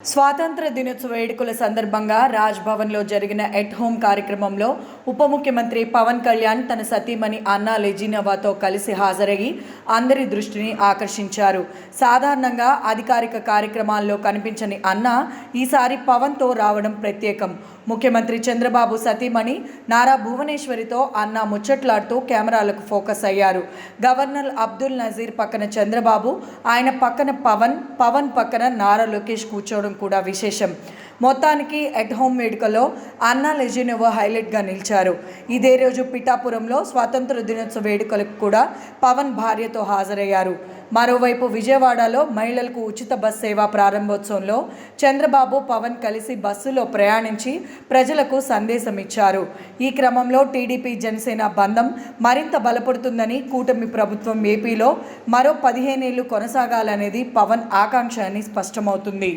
స్వాతంత్ర దినోత్సవ వేడుకల సందర్భంగా రాజ్ భవన్లో జరిగిన ఎట్ హోమ్ కార్యక్రమంలో ఉప ముఖ్యమంత్రి పవన్ కళ్యాణ్ తన సతీమణి అన్నా లెజినోవాతో కలిసి హాజరయ్యి అందరి దృష్టిని ఆకర్షించారు. సాధారణంగా అధికారిక కార్యక్రమాల్లో కనిపించని అన్నా ఈసారి పవన్తో రావడం ప్రత్యేకం. ముఖ్యమంత్రి చంద్రబాబు సతీమణి నారా భువనేశ్వరితో అన్నా ముచ్చట్లాడుతూ కెమెరాలకు ఫోకస్ అయ్యారు. గవర్నర్ అబ్దుల్ నజీర్ పక్కన చంద్రబాబు ఆయన పక్కన పవన్ పవన్ పక్కన నారా లోకేష్ రావడం కూడా విశేషం. మొత్తానికి ఎట్ హోమ్ వేడుకలో అన్నా లెజినోవో హైలైట్గా నిలిచారు. ఇదే రోజు పిఠాపురంలో స్వాతంత్ర దినోత్సవ వేడుకలకు కూడా పవన్ భార్యతో హాజరయ్యారు. మరోవైపు విజయవాడలో మహిళలకు ఉచిత బస్ సేవ ప్రారంభోత్సవంలో చంద్రబాబు పవన్ కలిసి బస్సులో ప్రయాణించి ప్రజలకు సందేశం ఇచ్చారు. ఈ క్రమంలో టీడీపీ జనసేన బంధం మరింత బలపడుతుందని కూటమి ప్రభుత్వం ఏపీలో మరో పదిహేనేళ్ళు కొనసాగాలనేది పవన్ ఆకాంక్ష అని స్పష్టమవుతుంది.